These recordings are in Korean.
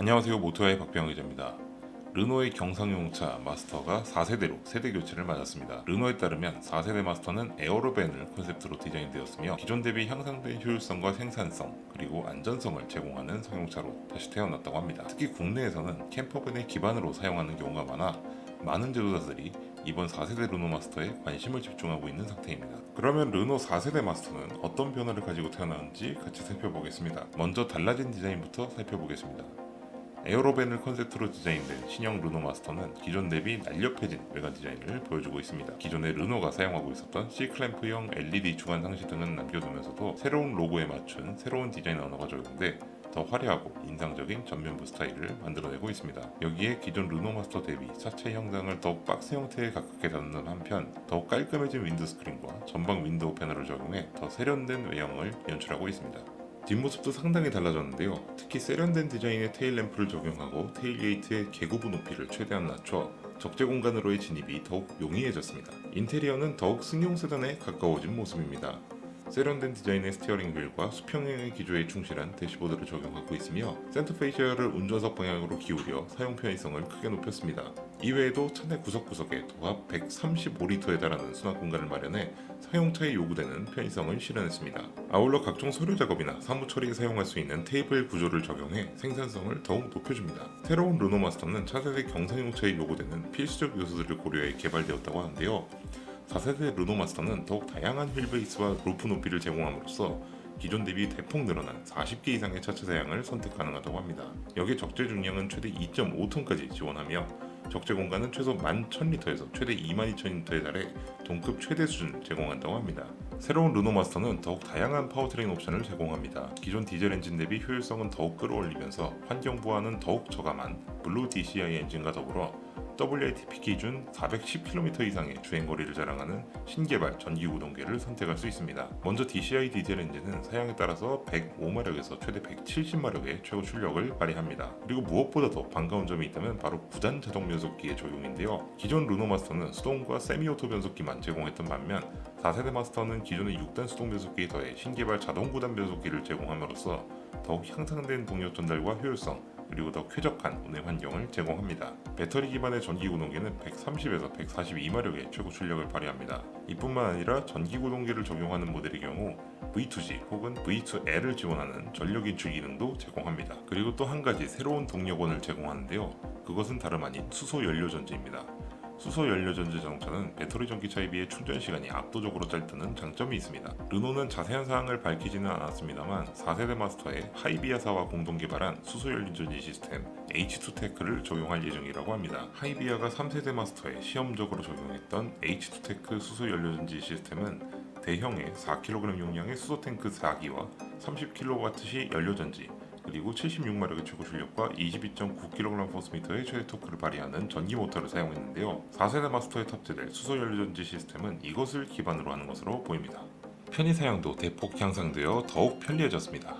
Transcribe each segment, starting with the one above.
안녕하세요 모토야의 박병 기자입니다. 르노의 경상용차 마스터가 4세대로 세대 교체를 맞았습니다. 르노에 따르면 4세대 마스터는 에어로밴을 컨셉트로 디자인되었으며 기존 대비 향상된 효율성과 생산성 그리고 안전성을 제공하는 상용차로 다시 태어났다고 합니다. 특히 국내에서는 캠퍼밴의 기반으로 사용하는 경우가 많아 많은 제조사들이 이번 4세대 르노 마스터에 관심을 집중하고 있는 상태입니다. 그러면 르노 4세대 마스터는 어떤 변화를 가지고 태어나는지 같이 살펴보겠습니다. 먼저 달라진 디자인부터 살펴보겠습니다. 에어로밴을 컨셉트로 디자인된 신형 르노 마스터는 기존 대비 날렵해진 외관 디자인을 보여주고 있습니다. 기존의 르노가 사용하고 있었던 C클램프형 LED 주간 상시 등은 남겨두면서도 새로운 로고에 맞춘 새로운 디자인 언어가 적용돼 더 화려하고 인상적인 전면부 스타일을 만들어내고 있습니다. 여기에 기존 르노 마스터 대비 차체 형상을 더욱 박스 형태에 가깝게 다루는 한편 더욱 깔끔해진 윈드 스크린과 전방 윈도우 패널을 적용해 더 세련된 외형을 연출하고 있습니다. 뒷모습도 상당히 달라졌는데요. 특히 세련된 디자인의 테일 램프를 적용하고 테일 게이트의 개구부 높이를 최대한 낮춰 적재 공간으로의 진입이 더욱 용이해졌습니다. 인테리어는 더욱 승용 세단에 가까워진 모습입니다. 세련된 디자인의 스티어링 휠과 수평형의 기조에 충실한 대시보드를 적용하고 있으며 센터 페이셜을 운전석 방향으로 기울여 사용 편의성을 크게 높였습니다. 이외에도 차내 구석구석에 도합 135리터에 달하는 수납 공간을 마련해 사용차에 요구되는 편의성을 실현했습니다. 아울러 각종 서류 작업이나 사무 처리에 사용할 수 있는 테이블 구조를 적용해 생산성을 더욱 높여줍니다. 새로운 르노 마스터는 차세대 경상용차에 요구되는 필수적 요소들을 고려해 개발되었다고 하는데요. 4세대 르노 마스터는 더욱 다양한 휠 베이스와 루프 높이를 제공함으로써 기존 대비 대폭 늘어난 40개 이상의 차체 사양을 선택 가능하다고 합니다. 여기에 적재 중량은 최대 2.5톤까지 지원하며 적재 공간은 최소 11,000리터에서 최대 22,000리터에 달해 동급 최대 수준을 제공한다고 합니다. 새로운 르노 마스터는 더욱 다양한 파워트레인 옵션을 제공합니다. 기존 디젤 엔진 대비 효율성은 더욱 끌어올리면서 환경 보안은 더욱 저감한 블루 DCI 엔진과 더불어 WLTP 기준 410km 이상의 주행거리를 자랑하는 신개발 전기구동계를 선택할 수 있습니다. 먼저 DCI 디젤 엔진은 사양에 따라서 105마력에서 최대 170마력의 최고 출력을 발휘합니다. 그리고 무엇보다도 반가운 점이 있다면 바로 9단 자동 변속기의 적용인데요. 기존 르노 마스터는 수동과 세미오토 변속기만 제공했던 반면 4세대 마스터는 기존의 6단 수동 변속기에 더해 신개발 자동 9단 변속기를 제공함으로써 더욱 향상된 동력 전달과 효율성 그리고 더 쾌적한 운행 환경을 제공합니다. 배터리 기반의 전기 구동기는 130에서 142마력의 최고 출력을 발휘합니다. 이뿐만 아니라 전기 구동기를 적용하는 모델의 경우 V2G 혹은 V2L을 지원하는 전력 인출 기능도 제공합니다. 그리고 또 한 가지 새로운 동력원을 제공하는데요. 그것은 다름 아닌 수소 연료 전지입니다. 수소 연료 전지 자동차는 배터리 전기차에 비해 충전 시간이 압도적으로 짧다는 장점이 있습니다. 르노는 자세한 사항을 밝히지는 않았습니다만 4세대 마스터에 하이비아사와 공동 개발한 수소 연료 전지 시스템 H2 테크를 적용할 예정이라고 합니다. 하이비아가 3세대 마스터에 시험적으로 적용했던 H2 테크 수소 연료 전지 시스템은 대형의 4kg 용량의 수소 탱크 4기와 30kWh 연료 전지 그리고 76마력의 최고 출력과 22.9kg 포스미터의 최대 토크를 발휘하는 전기 모터를 사용했는데요. 4세대 마스터에 탑재될 수소 연료전지 시스템은 이것을 기반으로 하는 것으로 보입니다. 편의 사양도 대폭 향상되어 더욱 편리해졌습니다.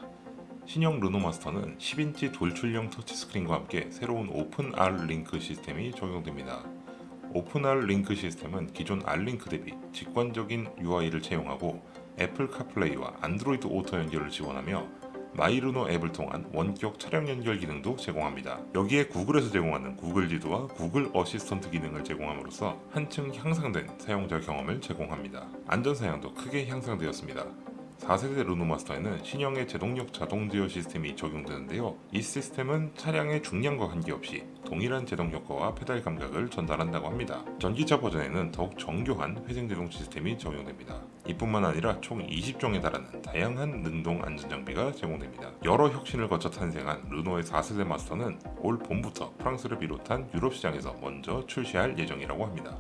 신형 르노 마스터는 10인치 돌출형 터치스크린과 함께 새로운 오픈 R 링크 시스템이 적용됩니다. 오픈 R 링크 시스템은 기존 R 링크 대비 직관적인 UI를 채용하고 애플 카플레이와 안드로이드 오토 연결을 지원하며 마이르노 앱을 통한 원격 차량 연결 기능도 제공합니다. 여기에 구글에서 제공하는 구글 지도와 구글 어시스턴트 기능을 제공함으로써 한층 향상된 사용자 경험을 제공합니다. 안전 사양도 크게 향상되었습니다. 4세대 르노 마스터에는 신형의 제동력 자동 제어 시스템이 적용되는데요. 이 시스템은 차량의 중량과 관계없이 동일한 제동 효과와 페달 감각을 전달한다고 합니다. 전기차 버전에는 더욱 정교한 회생 제동 시스템이 적용됩니다. 이뿐만 아니라 총 20종에 달하는 다양한 능동 안전 장비가 제공됩니다. 여러 혁신을 거쳐 탄생한 르노의 4세대 마스터는 올 봄부터 프랑스를 비롯한 유럽 시장에서 먼저 출시할 예정이라고 합니다.